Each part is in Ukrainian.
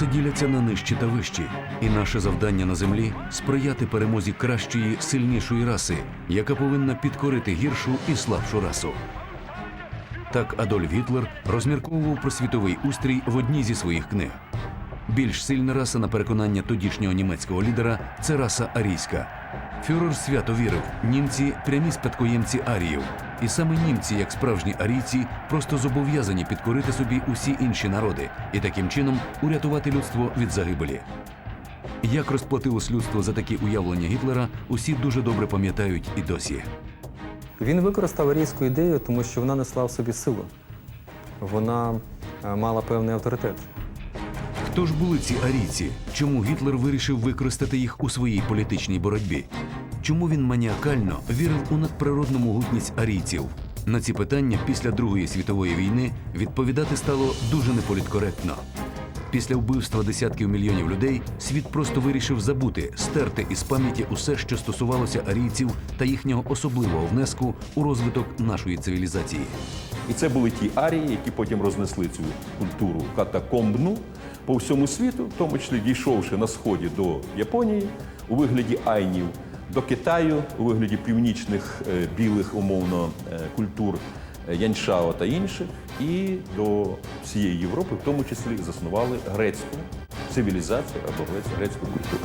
Раси діляться на нижчі та вищі, і наше завдання на землі сприяти перемозі кращої, сильнішої раси, яка повинна підкорити гіршу і слабшу расу. Так Адольф Гітлер розмірковував про світовий устрій в одній зі своїх книг. Більш сильна раса на переконання тодішнього німецького лідера це раса арійська. Фюрер свято вірив, німці прямі спадкоємці аріїв. І саме німці, як справжні арійці, просто зобов'язані підкорити собі усі інші народи і таким чином урятувати людство від загибелі. Як розплатилось людство за такі уявлення Гітлера, усі дуже добре пам'ятають і досі. Він використав арійську ідею, тому що вона несла в собі силу. Вона е, мала певний авторитет. Хто ж були ці арійці? Чому Гітлер вирішив використати їх у своїй політичній боротьбі? Чому він маніакально вірив у надприродну могутність арійців? На ці питання після Другої світової війни відповідати стало дуже неполіткоректно. Після вбивства десятків мільйонів людей світ просто вирішив забути, стерти із пам'яті усе, що стосувалося арійців та їхнього особливого внеску у розвиток нашої цивілізації. І це були ті арії, які потім рознесли цю культуру катакомбну по всьому світу, в тому числі дійшовши на сході до Японії у вигляді айнів, до Китаю у вигляді північних е, білих умовно е, культур е, Яньшао та інших, і до всієї Європи, в тому числі заснували грецьку цивілізацію або грецьку- грецьку культуру.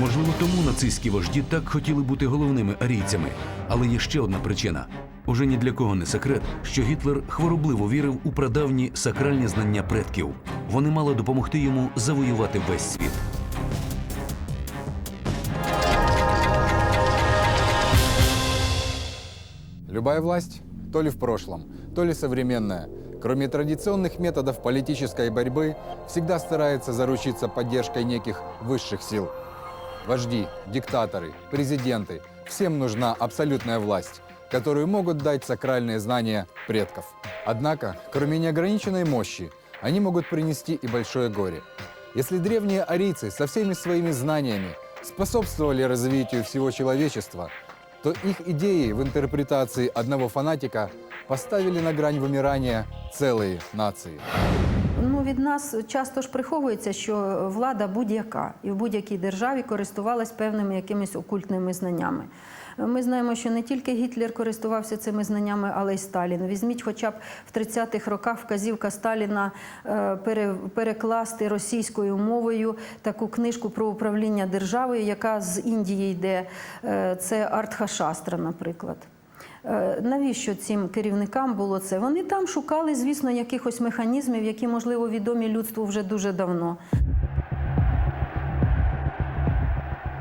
Можливо, тому нацистські вожді так хотіли бути головними арійцями. Але є ще одна причина. Уже ні для кого не секрет, що Гітлер хворобливо вірив у прадавні сакральні знання предків. Вони мали допомогти йому завоювати весь світ. Любая власть, то ли в прошлом, то ли современная, кроме традиционных методов политической борьбы, всегда старается заручиться поддержкой неких высших сил. Вожди, диктаторы, президенты – всем нужна абсолютная власть, которую могут дать сакральные знания предков. Однако, кроме неограниченной мощи, они могут принести и большое горе. Если древние арийцы со всеми своими знаниями способствовали развитию всего человечества, то их идеи в интерпретации одного фанатика поставили на грань вымирания целые нации. Ну, від нас часто ж приховується, що влада будь-яка і в будь-якій державі користувалась певними якимись окультними знаннями. Ми знаємо, що не тільки Гітлер користувався цими знаннями, але й Сталін. Візьміть, хоча б в 30-х роках вказівка Сталіна е, перекласти російською мовою таку книжку про управління державою, яка з Індії йде. Е, Це Артхашастра, наприклад. Е, Навіщо цим керівникам було це? Вони там шукали, звісно, якихось механізмів, які, можливо, відомі людству вже дуже давно.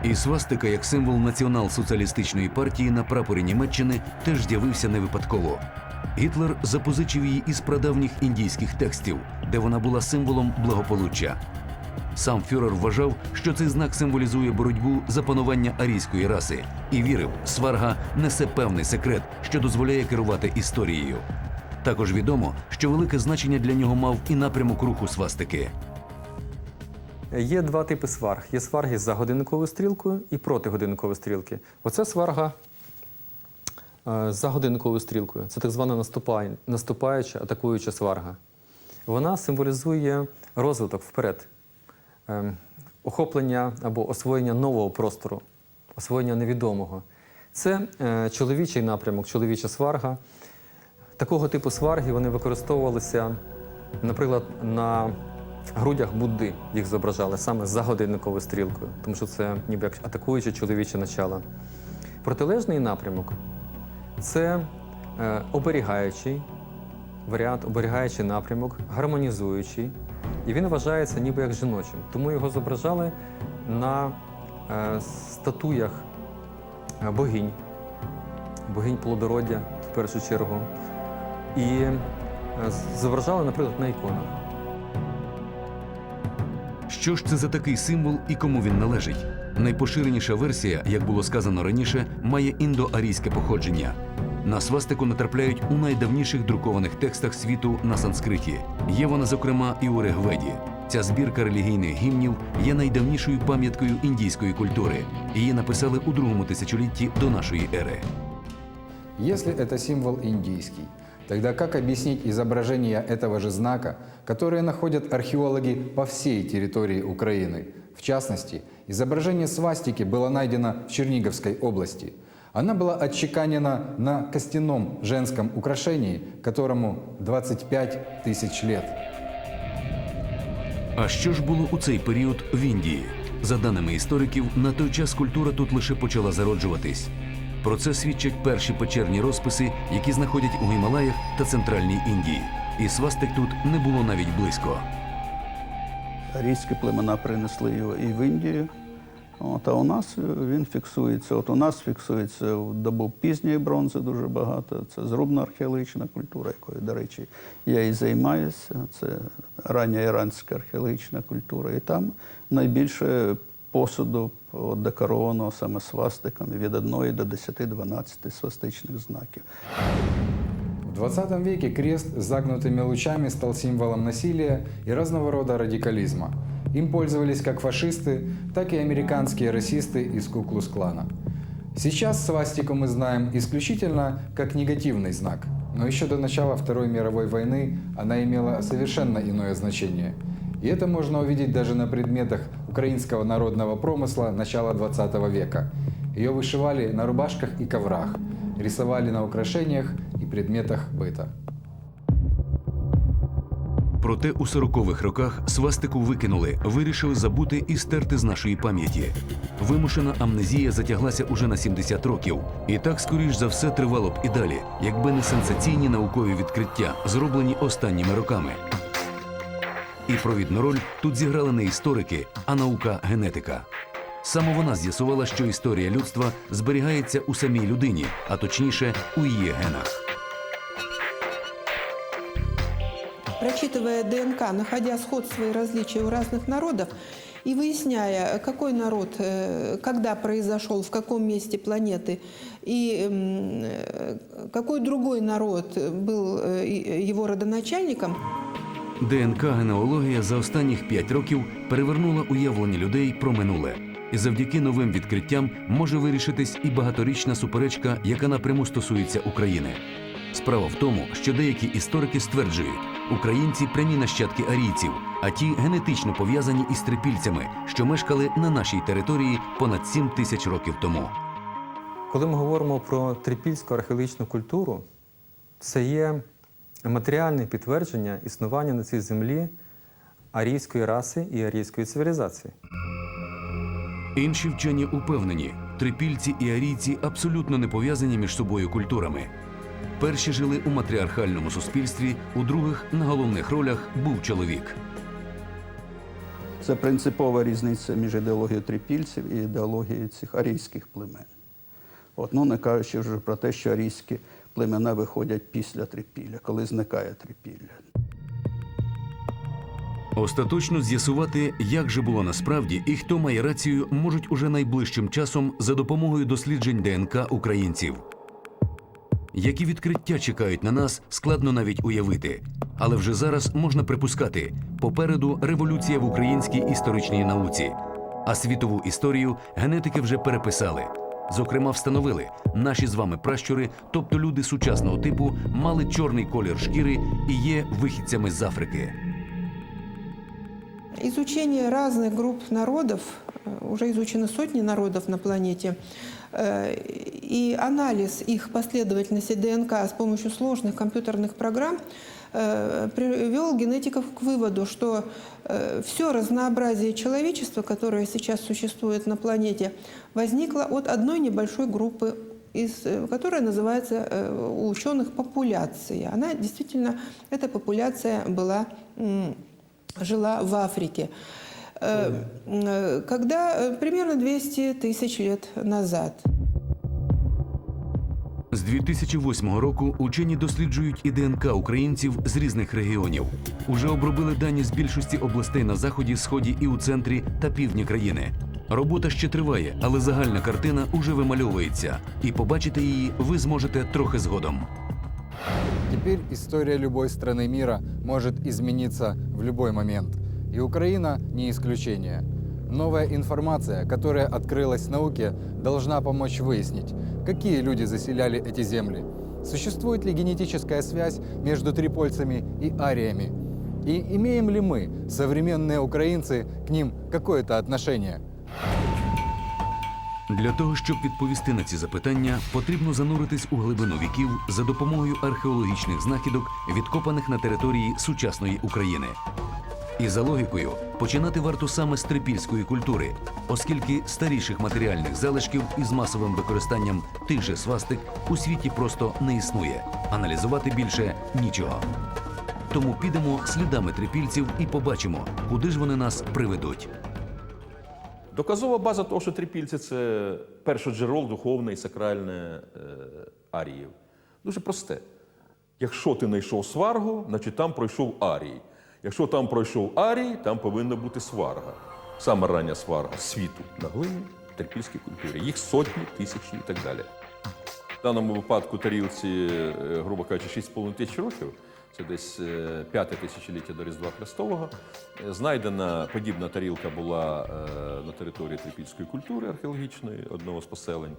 І свастика як символ націонал-соціалістичної партії на прапорі Німеччини теж з'явився не випадково. Гітлер запозичив її із прадавніх індійських текстів, де вона була символом благополуччя. Сам фюрер вважав, що цей знак символізує боротьбу за панування арійської раси, і вірив, сварга несе певний секрет, що дозволяє керувати історією. Також відомо, що велике значення для нього мав і напрямок руху свастики. Є два типи сварг: є сварги за годинниковою стрілкою і проти годинникової стрілки. Оце сварга е, за годинниковою стрілкою. Це так звана наступаюча, атакуюча сварга. Вона символізує розвиток вперед, е, охоплення або освоєння нового простору, освоєння невідомого. Це е, чоловічий напрямок, чоловіча сварга. Такого типу сварги вони використовувалися, наприклад, на грудях Будди їх зображали саме за годинниковою стрілкою, тому що це ніби як атакуюче чоловіче начало. Протилежний напрямок це е, оберігаючий варіант, оберігаючий напрямок, гармонізуючий. І він вважається ніби як жіночим. Тому його зображали на е, статуях е, богинь, богинь плодороддя в першу чергу. І зображали, наприклад, на іконах. Що ж це за такий символ і кому він належить? Найпоширеніша версія, як було сказано раніше, має індоарійське походження. На свастику натрапляють у найдавніших друкованих текстах світу на санскриті. Є вона, зокрема, і у Регведі. Ця збірка релігійних гімнів є найдавнішою пам'яткою індійської культури. Її написали у другому тисячолітті до нашої ери. Если это символ индийский, Тогда как объяснить изображение этого же знака, которые находят археологи по всей территории Украины? В частности, изображение свастики было найдено в Черниговской области. Она была отчеканена на костяном женском украшении, которому 25 тысяч лет. А що ж було у цей період в Індії? За даними істориків, на той час культура тут лише почала зароджуватись. Про це свідчать перші печерні розписи, які знаходять у Гімалаях та центральній Індії. І свастик тут не було навіть близько. Арійські племена принесли його і в Індію. От, а у нас він фіксується. От у нас фіксується в добу пізньої бронзи дуже багато. Це зрубно-археологічна культура, якою, до речі, я і займаюся. Це рання іранська археологічна культура. І там найбільше посуду декорованого саме свастиками від 1 до 10-12 свастичних знаків. В 20 веке крест с загнутыми лучами стал символом насилия и разного рода радикализма. Им пользовались как фашисты, так и американские расисты из Ку-Клус-клана. Сейчас свастику мы знаем исключительно как негативный знак, но еще до начала Второй мировой войны она имела совершенно иное значение. И это можно увидеть даже на предметах украинского народного промысла начала 20 века. Ее вышивали на рубашках и коврах, рисовали на украшениях и предметах быта. Проте у 40-х роках свастику викинули, вирішили забути і стерти з нашої пам'яті. Вимушена амнезія затяглася уже на 70 років, і так, скоріш за все, тривало б і далі, якби не сенсаційні наукові відкриття, зроблені останніми роками. І провідну роль тут зіграли не історики, а наука генетика. Саме вона з'ясувала, що історія людства зберігається у самій людині, а точніше у її генах. прочитывая ДНК, находя сходства и различия у разных народов, и выясняя, какой народ, э, когда произошел, в каком месте планеты, и м, э, какой другой народ был э, и- его родоначальником, ДНК-генеалогія за останніх 5 років перевернула уявлення людей про минуле. І завдяки новим відкриттям може вирішитись і багаторічна суперечка, яка напряму стосується України. Справа в тому, що деякі історики стверджують, українці прямі нащадки арійців, а ті генетично пов'язані із трипільцями, що мешкали на нашій території понад 7 тисяч років тому. Коли ми говоримо про трипільську археологічну культуру, це є матеріальне підтвердження існування на цій землі арійської раси і арійської цивілізації. Інші вчені упевнені, трипільці і арійці абсолютно не пов'язані між собою культурами. Перші жили у матріархальному суспільстві, у других на головних ролях був чоловік. Це принципова різниця між ідеологією трипільців і ідеологією цих арійських племен. От, ну, не кажучи вже про те, що арійські племена виходять після трипілля, коли зникає трипілля. Остаточно з'ясувати, як же було насправді і хто має рацію, можуть уже найближчим часом за допомогою досліджень ДНК українців. Які відкриття чекають на нас, складно навіть уявити. Але вже зараз можна припускати: попереду революція в українській історичній науці. А світову історію генетики вже переписали. Зокрема, встановили, наші з вами пращури, тобто люди сучасного типу, мали чорний колір шкіри і є вихідцями з Африки. изучение разных групп народов, э, уже изучены сотни народов на планете, э, и анализ их последовательности ДНК с помощью сложных компьютерных программ э, привел генетиков к выводу, что все разнообразие человечества, которое сейчас существует на планете, возникло от одной небольшой группы из, э, которая называется э, у ученых популяцией. Она действительно, эта популяция была, жила в Африке. Э, э, Когда э, примерно 200 тысяч лет назад. З 2008 року учені досліджують і ДНК українців з різних регіонів. Уже обробили дані з більшості областей на заході, сході і у центрі та півдні країни. Робота ще триває, але загальна картина уже вимальовується, і побачити її ви зможете трохи згодом. Теперь история любой страны мира может измениться в любой момент. И Украина не исключение. Новая информация, которая открылась науке, должна помочь выяснить, какие люди заселяли эти земли, Существует ли генетическая связь между трипольцами и ариями? И имеем ли мы, современные украинцы, к ним какое-то отношение? Для того, щоб відповісти на ці запитання, потрібно зануритись у глибину віків за допомогою археологічних знахідок, відкопаних на території сучасної України. І за логікою починати варто саме з трипільської культури, оскільки старіших матеріальних залишків із масовим використанням тих же свастик у світі просто не існує. Аналізувати більше нічого. Тому підемо слідами трипільців і побачимо, куди ж вони нас приведуть. Доказова база того, що трипільці це перше джерело духовне і сакральне е, аріїв. Дуже просте. Якщо ти знайшов сваргу, значить там пройшов арій. Якщо там пройшов арій, там повинна бути сварга. Саме рання сварга світу на глині в трипільській культурі. Їх сотні, тисячі і так далі. В даному випадку тарілці, е, грубо кажучи, 6,5 тисяч років, це десь е, п'яте тисячоліття до Різдва Христового. Е, Знайдена подібна тарілка була на території трипільської культури археологічної, одного з поселень.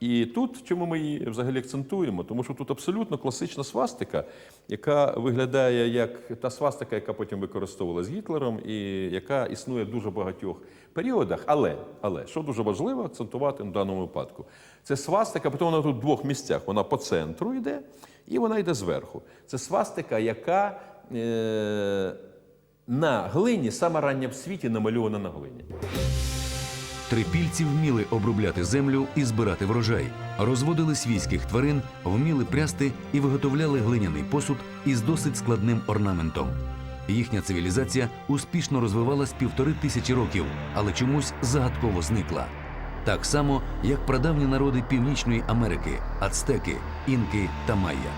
І тут чому ми її взагалі акцентуємо? Тому що тут абсолютно класична свастика, яка виглядає як та свастика, яка потім використовувалась Гітлером, і яка існує в дуже багатьох періодах. Але, але що дуже важливо акцентувати в даному випадку, це свастика, потім вона тут в двох місцях. Вона по центру йде і вона йде зверху. Це свастика, яка е, на глині, саме рання в світі намальована на глині. Трипільці вміли обробляти землю і збирати врожай, розводили свійських тварин, вміли прясти і виготовляли глиняний посуд із досить складним орнаментом. Їхня цивілізація успішно розвивалась півтори тисячі років, але чомусь загадково зникла. Так само, як прадавні народи Північної Америки, ацтеки, інки та майя.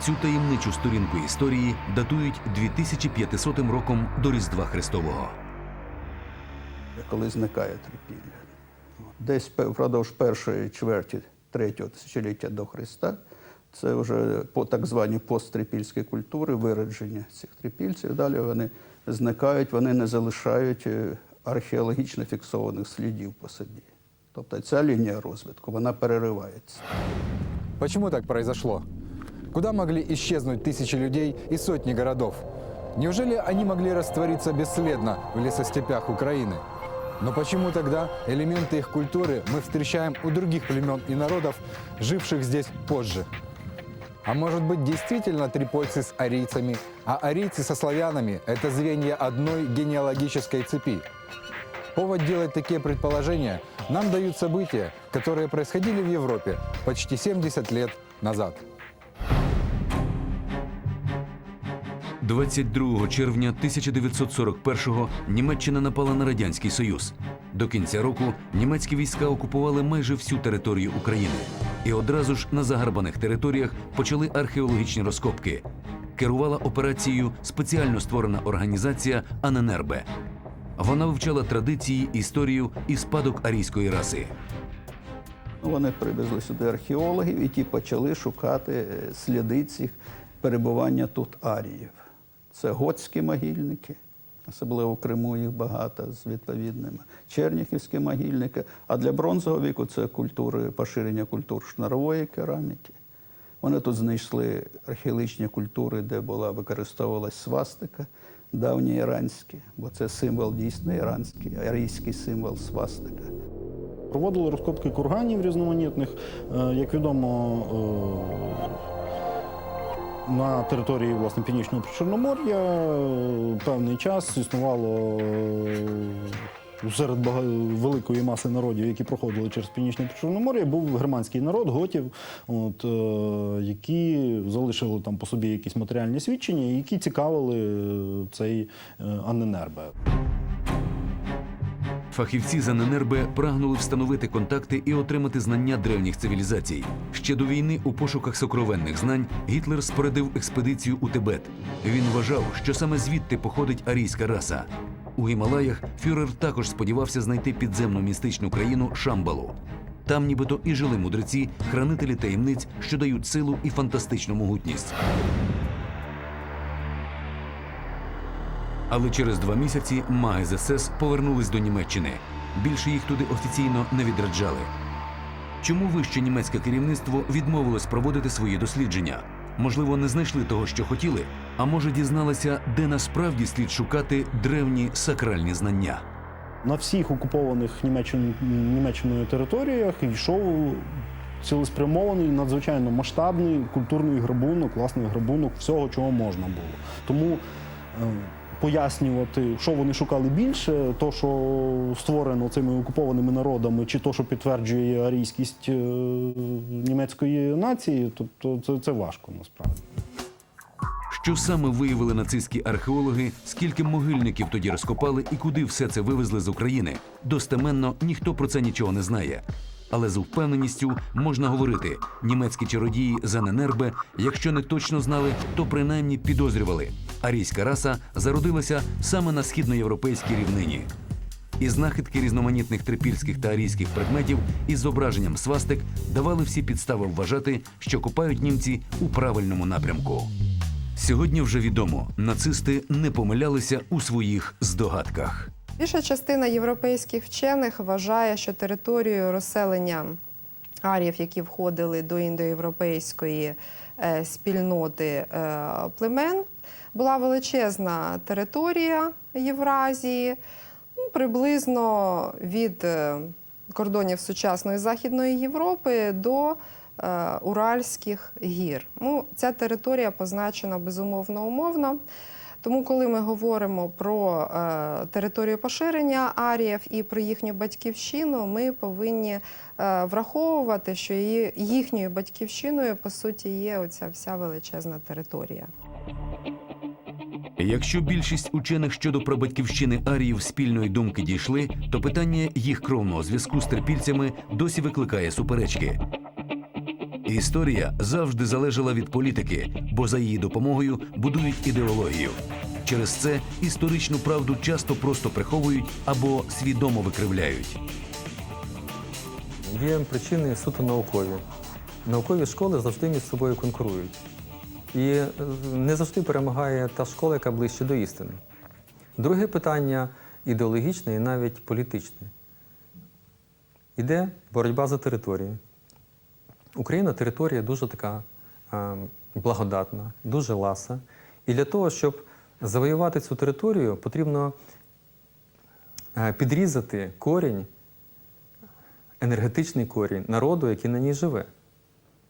Цю таємничу сторінку історії датують 2500 роком до Різдва Христового. Коли зникає трипілля. Десь впродовж першої чверті третього тисячоліття до Христа це вже по так званій посттрипільські культури, виродження цих трипільців. Далі вони зникають, вони не залишають е, археологічно фіксованих слідів по собі. Тобто ця лінія розвитку вона переривається. Почему так произошло? Куда могли исчезнуть тысячи людей и сотни городов? Неужели они могли раствориться бесследно в лесостепях Украины? Но почему тогда элементы их культуры мы встречаем у других племен и народов, живших здесь позже? А может быть, действительно трипольцы с арийцами, а арийцы со славянами – это звенья одной генеалогической цепи? Повод делать такие предположения нам дают события, которые происходили в Европе почти 70 лет назад. 22 червня 1941-го Німеччина напала на радянський союз. До кінця року німецькі війська окупували майже всю територію України, і одразу ж на загарбаних територіях почали археологічні розкопки. Керувала операцією спеціально створена організація Аненербе. Вона вивчала традиції, історію і спадок арійської раси. Вони привезли сюди археологів, і ті почали шукати е, сліди цих перебування тут аріїв. Це готські могильники, особливо в Криму їх багато з відповідними черніхівські могильники. А для бронзового віку це культури, поширення культур шнарової кераміки. Вони тут знайшли археологічні культури, де була використовувалась свастика, давні іранські, бо це символ дійсно іранський, арійський символ свастика. Проводили розкопки курганів різноманітних. Е, Як відомо, е, на території власне, Північного Причорномор'я е, певний час існувало е, серед великої маси народів, які проходили через Північне Причорномор'я, був германський народ, готів, от, е, які залишили там по собі якісь матеріальні свідчення, які цікавили цей Анненербе. Фахівці з Аненербе прагнули встановити контакти і отримати знання древніх цивілізацій. Ще до війни у пошуках сокровенних знань Гітлер спорядив експедицію у Тибет. Він вважав, що саме звідти походить арійська раса. У Гімалаях фюрер також сподівався знайти підземну містичну країну Шамбалу. Там нібито і жили мудреці, хранителі таємниць, що дають силу і фантастичну могутність. Але через два місяці маги з СС повернулись до Німеччини. Більше їх туди офіційно не відраджали. Чому вище німецьке керівництво відмовилось проводити свої дослідження? Можливо, не знайшли того, що хотіли, а може дізналися, де насправді слід шукати древні сакральні знання. На всіх окупованих Німеччин, Німеччиною територіях йшов цілеспрямований, надзвичайно масштабний культурний грабунок, власний грабунок всього, чого можна було. Тому е, пояснювати, що вони шукали більше, то, що створено цими окупованими народами, чи то, що підтверджує арійськість е, німецької нації, то, то це, це важко насправді. Що саме виявили нацистські археологи, скільки могильників тоді розкопали і куди все це вивезли з України? Достеменно ніхто про це нічого не знає. Але з впевненістю можна говорити: німецькі чародії з ННРБ, якщо не точно знали, то принаймні підозрювали. Арійська раса зародилася саме на східноєвропейській рівнині. І знахідки різноманітних трипільських та арійських предметів із зображенням свастик давали всі підстави вважати, що копають німці у правильному напрямку. Сьогодні вже відомо, нацисти не помилялися у своїх здогадках. Більша частина європейських вчених вважає, що територією розселення аріїв, які входили до індоєвропейської е, спільноти е, племен, була величезна територія Євразії, ну, приблизно від е, кордонів сучасної Західної Європи до Уральських гір. Ну, ця територія позначена безумовно умовно. Тому, коли ми говоримо про е, територію поширення аріїв і про їхню батьківщину, ми повинні е, враховувати, що їхньою батьківщиною по суті є оця вся величезна територія. Якщо більшість учених щодо прабатьківщини аріїв спільної думки дійшли, то питання їх кровного зв'язку з трипільцями досі викликає суперечки. Історія завжди залежала від політики, бо за її допомогою будують ідеологію. Через це історичну правду часто просто приховують або свідомо викривляють. Є причини суто наукові. Наукові школи завжди між собою конкурують. І е, не завжди перемагає та школа, яка ближче до істини. Друге питання ідеологічне і навіть політичне. Іде боротьба за територію. Україна територія дуже така е, благодатна, дуже ласа. І для того, щоб завоювати цю територію, потрібно е, підрізати корінь енергетичний корінь народу, який на ній живе.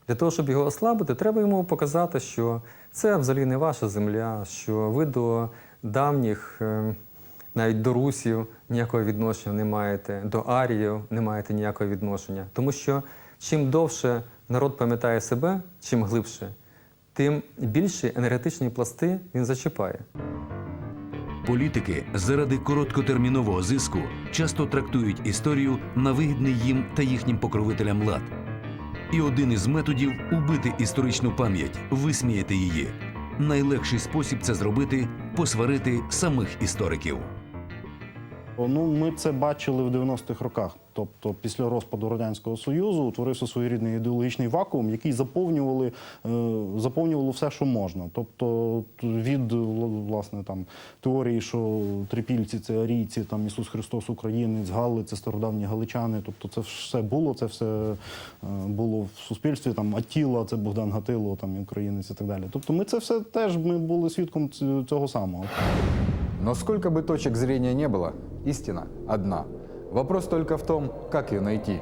Для того, щоб його ослабити, треба йому показати, що це взагалі не ваша земля, що ви до давніх, е, навіть до русів ніякого відношення не маєте, до аріїв не маєте ніякого відношення. Тому що чим довше народ пам'ятає себе, чим глибше, тим більші енергетичні пласти він зачіпає. Політики заради короткотермінового зиску часто трактують історію на вигідний їм та їхнім покровителям лад. І один із методів убити історичну пам'ять, висміяти її. Найлегший спосіб це зробити посварити самих істориків. Ну, ми це бачили в 90-х роках. Тобто, після розпаду радянського союзу утворився своєрідний ідеологічний вакуум, який заповнювали, е, заповнювало все, що можна. Тобто, від власне там теорії, що трипільці це арійці, там Ісус Христос Українець, Галли це стародавні галичани. Тобто, це все було, це все е, було в суспільстві. Там Атіла, це Богдан Гатило, там українець і так далі. Тобто, ми це все теж ми були свідком цього самого. Но сколько бы точек зрения не было, истина одна. Вопрос только в том, как ее найти.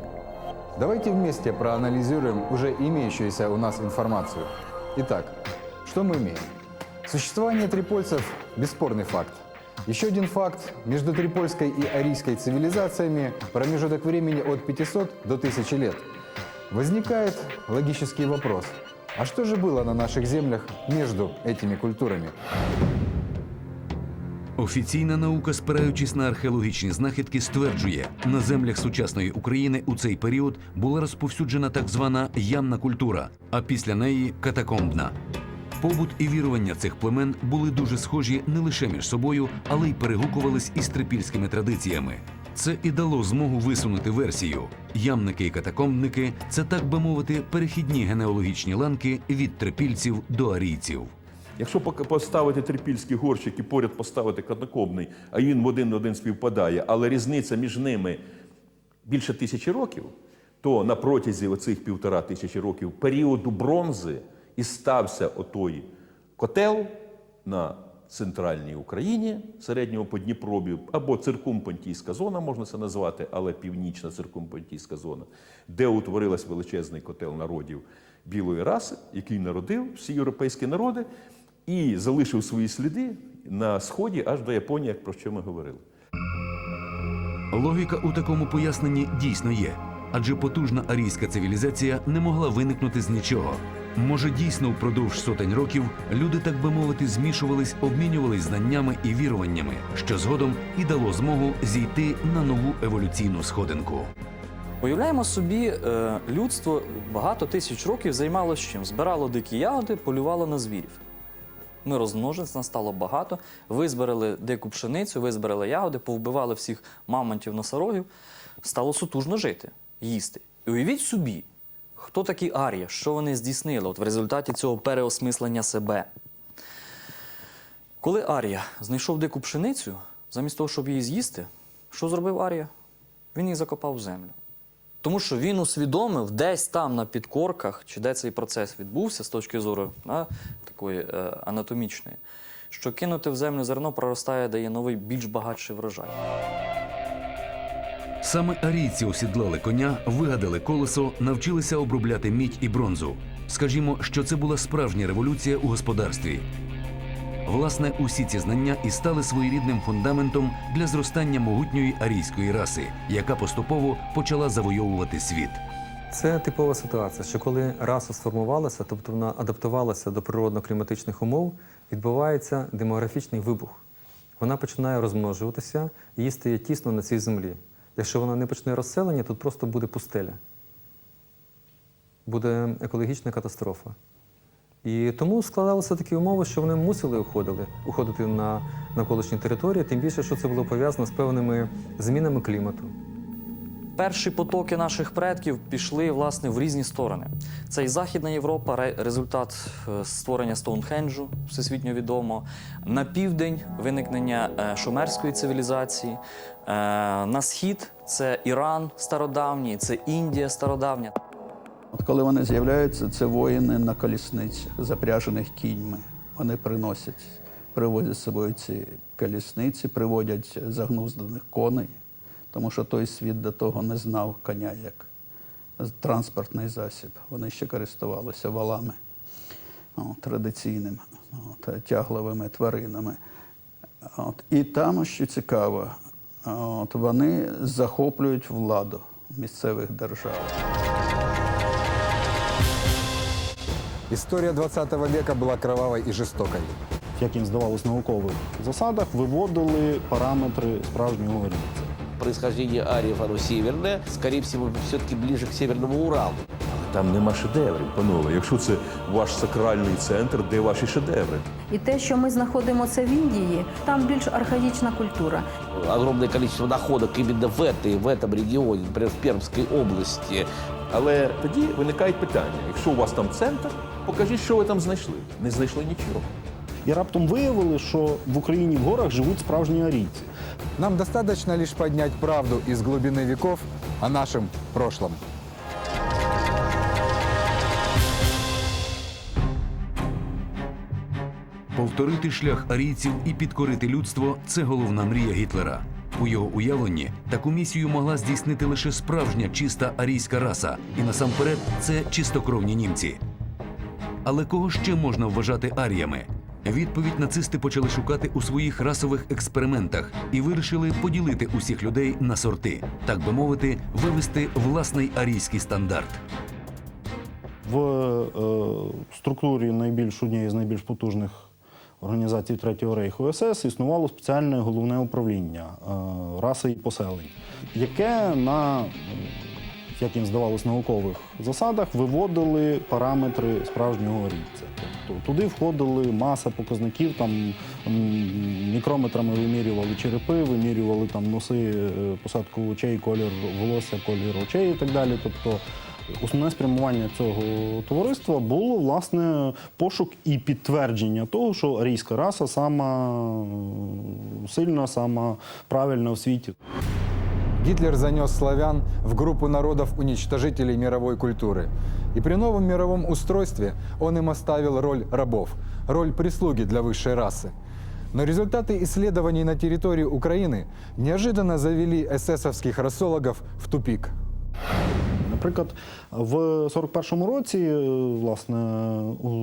Давайте вместе проанализируем уже имеющуюся у нас информацию. Итак, что мы имеем? Существование трипольцев – бесспорный факт. Еще один факт – между трипольской и арийской цивилизациями промежуток времени от 500 до 1000 лет. Возникает логический вопрос. А что же было на наших землях между этими культурами? Офіційна наука, спираючись на археологічні знахідки, стверджує, на землях сучасної України у цей період була розповсюджена так звана ямна культура, а після неї катакомбна. Побут і вірування цих племен були дуже схожі не лише між собою, але й перегукувались із трипільськими традиціями. Це і дало змогу висунути версію. Ямники і катакомбники це так би мовити перехідні генеалогічні ланки від трипільців до арійців. Якщо поставити трипільський горщик і поряд поставити катакомбний, а він в один на один співпадає, але різниця між ними більше тисячі років, то на протязі оцих півтора тисячі років періоду бронзи і стався отой котел на центральній Україні, середнього Подніпроб'ю, або циркумпонтійська зона, можна це назвати, але північна циркумпонтійська зона, де утворилась величезний котел народів білої раси, який народив всі європейські народи і залишив свої сліди на сході аж до Японії, як про що ми говорили. Логіка у такому поясненні дійсно є, адже потужна арійська цивілізація не могла виникнути з нічого. Може, дійсно впродовж сотень років люди, так би мовити, змішувались, обмінювались знаннями і віруваннями, що згодом і дало змогу зійти на нову еволюційну сходинку. Уявляємо собі, е, людство багато тисяч років займалося чим? Збирало дикі ягоди, полювало на звірів. Ми розмножились, нас стало багато, визбирали дику пшеницю, визбирали ягоди, повбивали всіх мамонтів, носорогів, стало сутужно жити, їсти. І уявіть собі, хто такі арія, що вони здійснили от в результаті цього переосмислення себе. Коли Арія знайшов дику пшеницю, замість того, щоб її з'їсти, що зробив Арія? Він її закопав в землю. Тому що він усвідомив десь там на підкорках, чи де цей процес відбувся з точки зору да, такої е, анатомічної, що кинути в землю зерно проростає, дає новий, більш багатший врожай. Саме арійці осідлали коня, вигадали колесо, навчилися обробляти мідь і бронзу. Скажімо, що це була справжня революція у господарстві. Власне, усі ці знання і стали своєрідним фундаментом для зростання могутньої арійської раси, яка поступово почала завойовувати світ. Це типова ситуація, що коли раса сформувалася, тобто вона адаптувалася до природно-кліматичних умов, відбувається демографічний вибух. Вона починає розмножуватися їй стає тісно на цій землі. Якщо вона не почне розселення, тут просто буде пустеля. Буде екологічна катастрофа. І тому складалися такі умови, що вони мусили уходили, уходити на навколишні території, тим більше, що це було пов'язано з певними змінами клімату. Перші потоки наших предків пішли власне в різні сторони. Це і Західна Європа, результат е, створення Стоунхенджу, всесвітньо відомо. На південь виникнення е, шумерської цивілізації. Е, На схід це Іран стародавній, це Індія стародавня. От коли вони з'являються, це воїни на колісницях, запряжених кіньми. Вони приносять, привозять з собою ці колісниці, приводять загнузданих коней, тому що той світ до того не знав коня як транспортний засіб. Вони ще користувалися валами от, традиційними от, тягловими тваринами. От, і там, що цікаво, от, вони захоплюють владу місцевих державах. История 20 века была кровавой и жестокой. Як їм здавалось, в наукових засадах виводили параметри справжнього рівця. происхождение ариев, оно северное, скорее всего, все-таки ближе к Северному Уралу. Там нема шедеврів, панове. Якщо це ваш сакральний центр, де ваші шедеври? І те, що ми знаходимо це в Індії, там більш архаїчна культура. Огромное количество находок именно в, этой, в этом регионе, например, в Пермской области. Але тоді виникають питання: якщо у вас там центр, покажіть, що ви там знайшли. Не знайшли нічого. І раптом виявили, що в Україні в горах живуть справжні арійці. Нам достаточно лишь поднять правду из глубины веков о нашем прошлом. Повторити шлях арійців і підкорити людство це головна мрія Гітлера. У його уявленні таку місію могла здійснити лише справжня чиста арійська раса, і насамперед це чистокровні німці. Але кого ще можна вважати аріями? Відповідь нацисти почали шукати у своїх расових експериментах і вирішили поділити усіх людей на сорти, так би мовити, вивести власний арійський стандарт. В е, структурі найбільш однієї з найбільш потужних організацій Третього рейху СС існувало спеціальне головне управління е, раси і поселень, яке на, як їм здавалось, наукових засадах виводили параметри справжнього рівця. Тобто туди входили маса показників, там мікрометрами вимірювали черепи, вимірювали там носи, е, посадку очей, колір волосся, колір очей і так далі. Тобто Основне спрямування цього товариства було власне пошук і підтвердження того, що арійська раса сама сильна, сама правильна в світі. Гитлер занес славян в группу народов-уничтожителей мировой культуры. И при новом мировом устройстве он им оставил роль рабов, роль прислуги для высшей расы. Но результаты исследований на территории Украины неожиданно завели эсэсовских расологов в тупик. Наприклад, в 41-му році е, власне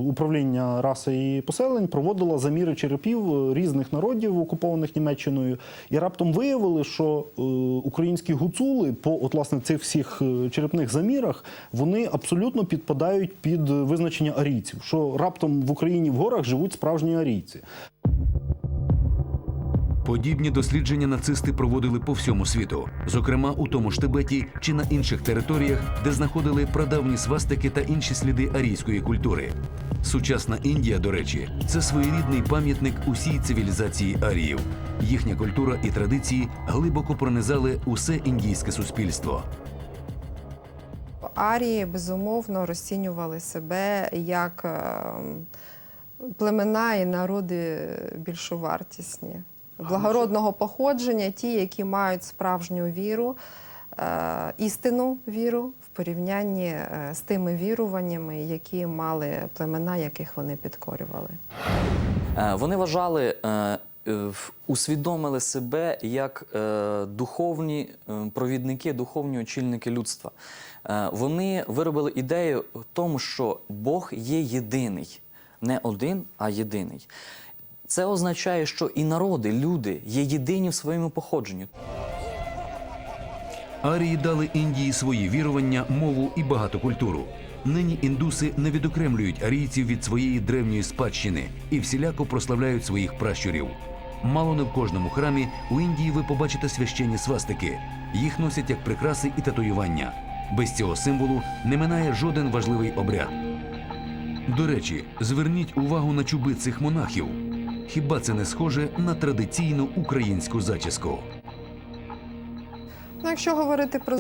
управління раси і поселень проводило заміри черепів е, різних народів, окупованих Німеччиною, і раптом виявили, що е, українські гуцули по от власне цих всіх черепних замірах вони абсолютно підпадають під визначення арійців, що раптом в Україні в горах живуть справжні арійці. Подібні дослідження нацисти проводили по всьому світу, зокрема у тому ж Тибеті чи на інших територіях, де знаходили прадавні свастики та інші сліди арійської культури. Сучасна Індія, до речі, це своєрідний пам'ятник усій цивілізації аріїв. Їхня культура і традиції глибоко пронизали усе індійське суспільство. Арії безумовно розцінювали себе як е, племена і народи більшовартісні, благородного походження, ті, які мають справжню віру, е, істинну віру в порівнянні е, з тими віруваннями, які мали племена, яких вони підкорювали. Е, Вони вважали, усвідомили себе як е, духовні провідники, духовні очільники людства. Е, Вони виробили ідею в тому, що Бог є єдиний, не один, а єдиний. Це означає, що і народи, люди є єдині в своєму походженню. Арії дали Індії свої вірування, мову і багатокультуру. Нині індуси не відокремлюють арійців від своєї древньої спадщини і всіляко прославляють своїх пращурів. Мало не в кожному храмі у Індії ви побачите священні свастики. Їх носять як прикраси і татуювання. Без цього символу не минає жоден важливий обряд. До речі, зверніть увагу на чуби цих монахів. Хіба це не схоже на традиційну українську зачіску? Ну, якщо говорити про